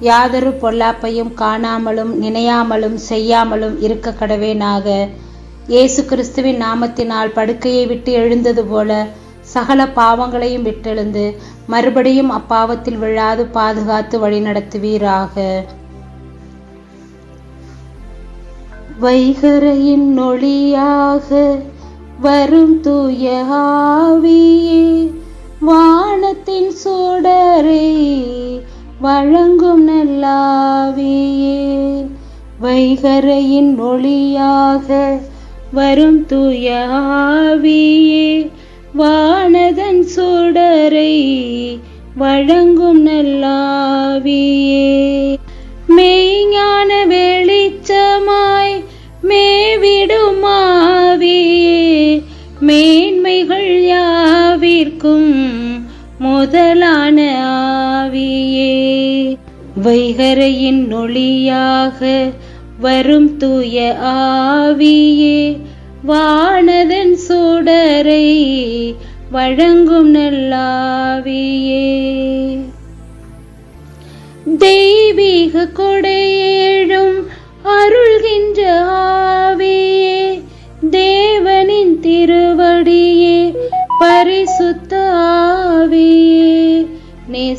யாதொரு பொல்லாப்பையும் காணாமலும் நினையாமலும் செய்யாமலும் இருக்க கடவேனாக. இயேசு கிறிஸ்துவின் நாமத்தினால் படுக்கையை விட்டு எழுந்தது போல சகல பாவங்களையும் விட்டெழுந்து மறுபடியும் அப்பாவத்தில் விழாது பாதுகாத்து வழிநடத்துவீராக வைகரையின் நொழியாக வரும் தூய ஆவியே வானத்தின் சுடரே வழங்கும் நல்லாவியே. வைகரையின் ஒளியாக வரும் தூயாவியே. வானதன் சுடரை வழங்கும் நல்லாவியே. மெய்ஞான வெளிச்சமாய் மேவிடுமாவியே. மேன்மைகள் யாவிற்கும் முதல வைகரையின் நொழியாக வரும் தூய ஆவியே வானதன் சூடரை வழங்கும் நல்லாவியே. தெய்வீக கொடையேழும் அருள்கின்ற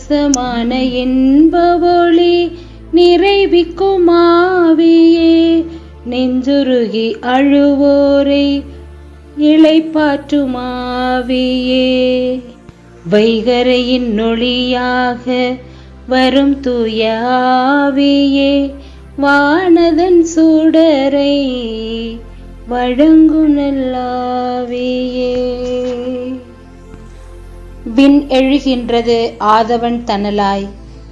நேசமான இன்ப ஒளி நிறைவிக்கும் ஆவியே. நெஞ்சுருகி அழுவோரை இளைப்பாற்றும் ஆவியே. வைகரையின் நொழியாக வரும் தூய ஆவியே. வானதன் சூடரை வழங்கும் நல்லாவியே விண் எழுகின்றது ஆதவன் தனலாய்.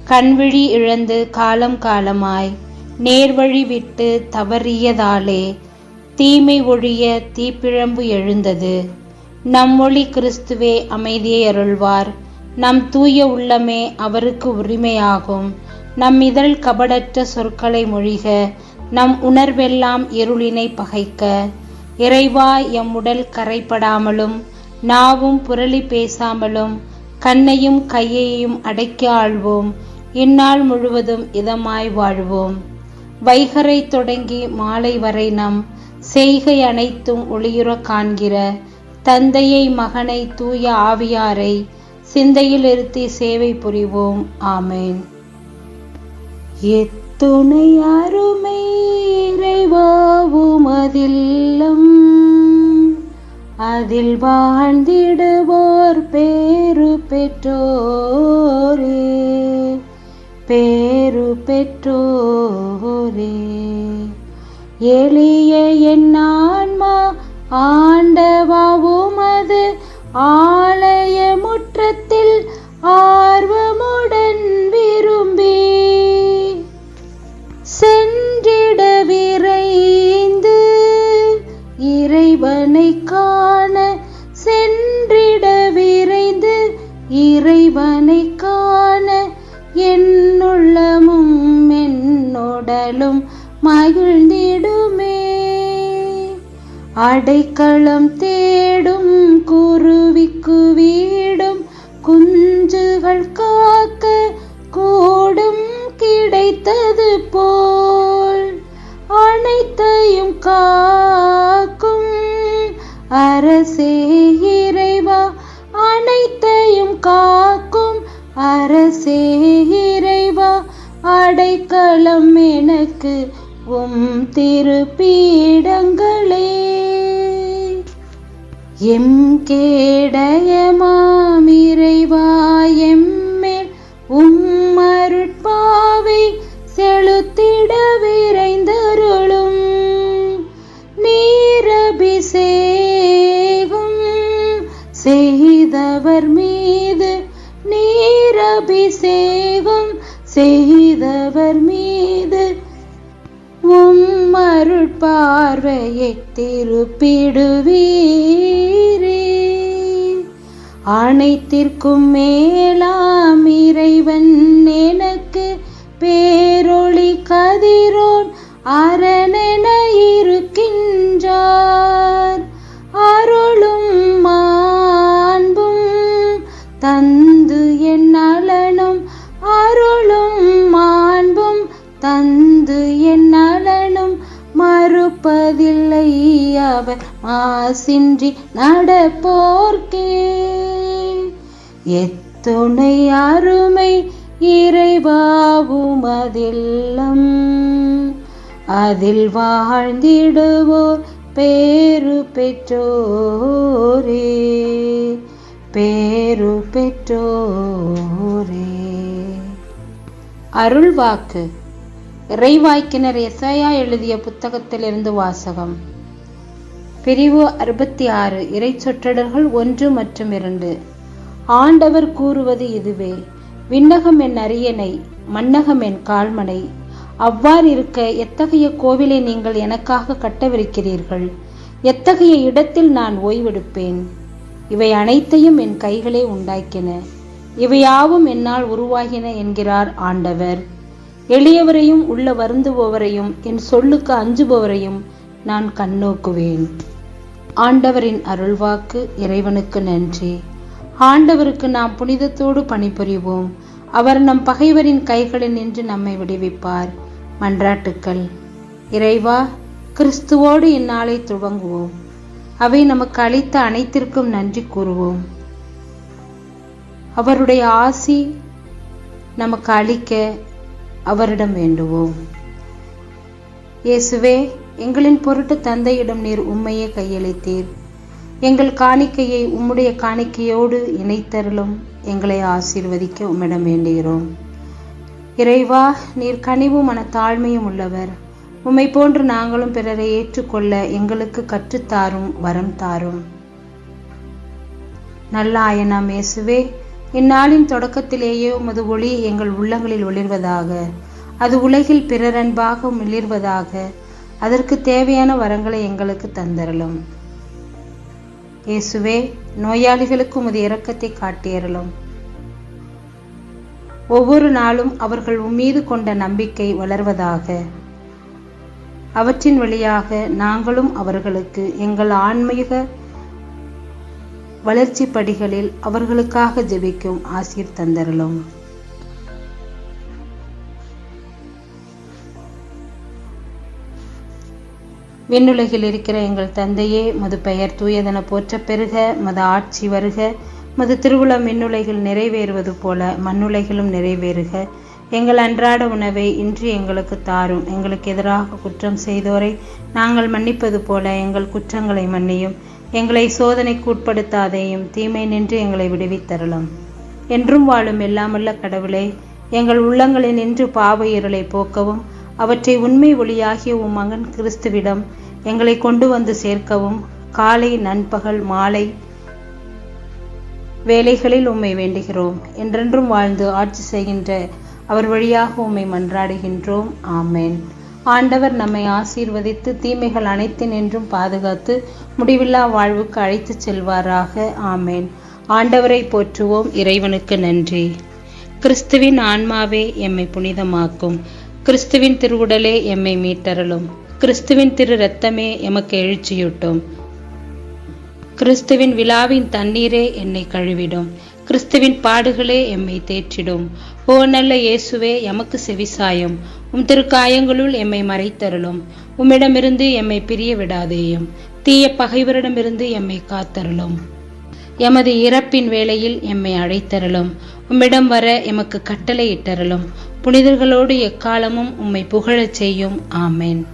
கண்விழி இழந்து காலம் காலமாய். நேர்வழி விட்டு தவறியதாலே தீமை ஒழிய தீப்பிழம்பு எழுந்தது. நம்மொழி கிறிஸ்துவே அமைதியை அருள்வார். நம் தூய உள்ளமே அவருக்கு உரிமையாகும். நம் இதழ் கபடற்ற சொற்களை மொழிக. நம் உணர்வெல்லாம் இருளினை பகைக்க. இறைவா எம் உடல் கரைப்படாமலும் நாவும் புரளி பேசாமலும் கண்ணையும் கையையும் அடக்கி ஆழ்வோம் இந்நாள் முழுவதும் இதமாய் வாழ்வோம். வைகரை தொடங்கி மாலை வரை நம் செய்கை அனைத்தும் ஒளியுற காண்கிற தந்தையை மகனை தூய ஆவியாரை சிந்தையில் இருத்தி சேவை புரிவோம். ஆமேன். எத்துணை அருமை வாழ்ந்திடுவோர் பேரு பெற்றோரே பேரு பெற்றோரே. எளிய என் ஆன்மா ஆண்டவாவும் அது ஆ காண என்னுள்ளமும் என்னுடலும் மகிழ்ந்திடுமே. அடைக்கலம் தேடும் குருவிக்கு வீடும் குஞ்சுகள் காக்க கூடும் கிடைத்தது போல் அனைத்தையும் காக்கும் அரசே. அரசே இறைவா அடைக்கலம் எனக்கு உம் திருப்பீடங்களே. எம் கேடயமா அபிஷேகம் செய்தவர் மீது உம்மருட்பாவை அருட்பார்வையை திருப்பிடுவீரே. அனைத்திற்கும் மேலாம் இறைவன் எனக்கு பேரொளி கதிரோன் அர அவர் மாசின்றி நடப்போர்க்கே. எத்துணை அருமை இறைவாவும் அதில்லம். அதில் வாழ்ந்திடுவோர் பேரு பெற்றோரே. பேரு பெற்றோரே. அருள்வாக்கு. இறைவாய்க்கினர் எசையா எழுதிய புத்தகத்திலிருந்து வாசகம். பிரிவு அறுபத்தி ஆறு இறை சொற்றடர்கள் ஒன்று மற்றும் இரண்டு. ஆண்டவர் கூறுவது இதுவே விண்ணகம் என் அரியணை மன்னகம் என் கால்மனை. அவ்வாறு இருக்க எத்தகைய கோவிலை நீங்கள் எனக்காக கட்டவிருக்கிறீர்கள்? எத்தகைய இடத்தில் நான் ஓய்வெடுப்பேன்? இவை அனைத்தையும் என் கைகளே உண்டாக்கின. இவையாவும் என்னால் உருவாகின என்கிறார் ஆண்டவர். எளியவரையும் உள்ள வருந்துபவரையும் என் சொல்லுக்கு அஞ்சுபவரையும் நான் கண்ணோக்குவேன். ஆண்டவரின் அருள்வாக்கு இறைவனுக்கு நன்றி. ஆண்டவருக்கு நாம் புனிதத்தோடு பணிபுரிவோம். அவர் நம் பகைவரின் கைகளில் நின்று நம்மை விடுவிப்பார். மன்றாட்டுக்கள். இறைவா கிறிஸ்துவோடு இந்நாளை துவங்குவோம். அவை நமக்கு அளித்த அனைத்திற்கும் நன்றி கூறுவோம். அவருடைய ஆசி நமக்கு அளிக்க அவரிடம் வேண்டுவோம். இயேசுவே எங்களின் பொருட்டு தந்தையிடம் நீர் உம்மையே கையளித்தீர். எங்கள் காணிக்கையை உம்முடைய காணிக்கையோடு இணைத்தருளும். எங்களை ஆசீர்வதிக்க உம்மிடம் வேண்டுகிறோம். இறைவா நீர் கனிவும் மன தாழ்மையும் உள்ளவர். உம்மை போன்று நாங்களும் பிறரை ஏற்றுக்கொள்ள எங்களுக்கு கற்றுத்தாரும் வரம் தாரும். நல்ல ஆயனாம் இயேசுவே இந்நாளின் தொடக்கத்திலேயே உமது ஒளி எங்கள் உள்ளங்களில் ஒளிர்வதாக அது உலகில் பிறரன்பாக மிளிர்வதாக அதற்கு தேவையான வரங்களை எங்களுக்கு தந்தரலும் இயேசுவே நோயாளிகளுக்கு உமது இரக்கத்தை காட்டியறலும் ஒவ்வொரு நாளும் அவர்கள் உம்மீது கொண்ட நம்பிக்கை வளர்வதாக. அவற்றின் வழியாக நாங்களும் அவர்களுக்கு எங்கள் ஆன்மீக வளர்ச்சி படிகளில் அவர்களுக்காக ஜெபிக்கும் ஆசீர் தந்தரலும் விண்ணுலகில் இருக்கிற எங்கள் தந்தையே மது பெயர் தூயதென போற்றப் பெருக மது ஆட்சி வருக மது திருவிழா மின்னுலைகள் நிறைவேறுவது போல மண்ணுலகிலும் நிறைவேறுக. எங்கள் அன்றாட உணவை இன்று எங்களுக்கு தாரும். எங்களுக்கு எதிராக குற்றம் செய்தோரை நாங்கள் மன்னிப்பது போல எங்கள் குற்றங்களை மன்னியும். எங்களை சோதனைக்கு உட்படுத்தாதேயும் தீமை நின்று எங்களை விடுவித்தரலாம் என்றும் வாழும் எல்லாமல்ல கடவுளே எங்கள் உள்ளங்களில் நின்று பாவ இருளை போக்கவும் அவற்றை உண்மை ஒளியாகிய உம் மகன் கிறிஸ்துவிடம் எங்களை கொண்டு வந்து சேர்க்கவும். காலை நண்பகல் மாலை வேலைகளில் உம்மை வேண்டுகிறோம். என்றென்றும் வாழ்ந்து ஆட்சி செய்கின்ற அவர் வழியாக உம்மை மன்றாடுகின்றோம். ஆமேன். ஆண்டவர் நம்மை ஆசீர்வதித்து தீமைகள் அனைத்து நின்றும் பாதுகாத்து முடிவில்லா வாழ்வுக்கு அழைத்துச் செல்வாராக. ஆமேன். ஆண்டவரை போற்றுவோம். இறைவனுக்கு நன்றி. கிறிஸ்துவின் ஆன்மாவே எம்மை புனிதமாக்கும். கிறிஸ்துவின் திருவுடலே எம்மை மீட்டரலும் கிறிஸ்துவின் திரு ரத்தமே எமக்கு எழுச்சியூட்டும். கிறிஸ்துவின் விழாவின் தண்ணீரே என்னை கழுவிடும். கிறிஸ்துவின் பாடுகளே எம்மை தேற்றிடும். ஓ நல்ல இயேசுவே எமக்கு செவிசாயும். உம் திருக்காயங்களுள் எம்மை மறைத்தருளும். உம்மிடமிருந்து எம்மை பிரிய விடாதேயும் தீய பகைவரிடமிருந்து எம்மை காத்தருளும். எமது இறப்பின் வேளையில் எம்மை அழைத்தருளும். உம்மிடம் வர எமக்கு கட்டளை இட்டருளும் புனிதர்களோடு எக்காலமும் உம்மை புகழச் செய்யும். ஆமேன்.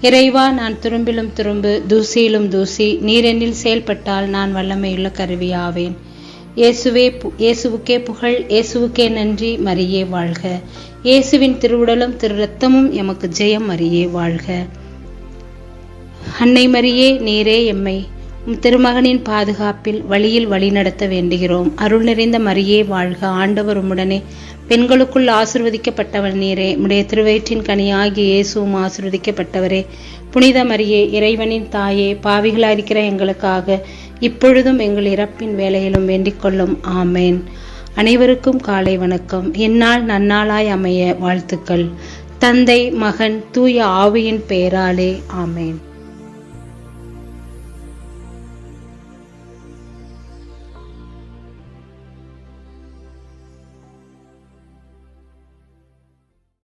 இறைவா நான் துரும்பிலும் துரும்பு தூசியிலும் தூசி நீரெண்ணில் செயல்பட்டால் நான் வல்லமையுள்ள கருவியாவேன். இயேசுவே இயேசுவுக்கே புகழ் இயேசுவுக்கே நன்றி மரியே வாழ்க. இயேசுவின் திருவுடலும் திரு ரத்தமும் எமக்கு ஜெயம் மரியே வாழ்க. அன்னை மரியே நீரே எம்மை. உம் திருமகனின் பாதுகாப்பில் வழியில் வழிநடத்த வேண்டுகிறோம். அருள் நிறைந்த மரியே வாழ்க. ஆண்டவர் உம்முடனே பெண்களுக்குள் ஆசிர்வதிக்கப்பட்டவர் நீரே. உடைய திருவயிற்றின் கனியாகிய இயேசுவும் ஆசிர்வதிக்கப்பட்டவரே. புனித மரியே இறைவனின் தாயே பாவிகளாயிருக்கிற எங்களுக்காக இப்பொழுதும் எங்கள் இறப்பின் வேலையிலும் வேண்டிக்கொள்ளும் ஆமேன். அனைவருக்கும் காலை வணக்கம். இந்நாள் நன்னாளாய் அமைய வாழ்த்துக்கள். தந்தை மகன் தூய ஆவியின் பெயராலே ஆமேன்.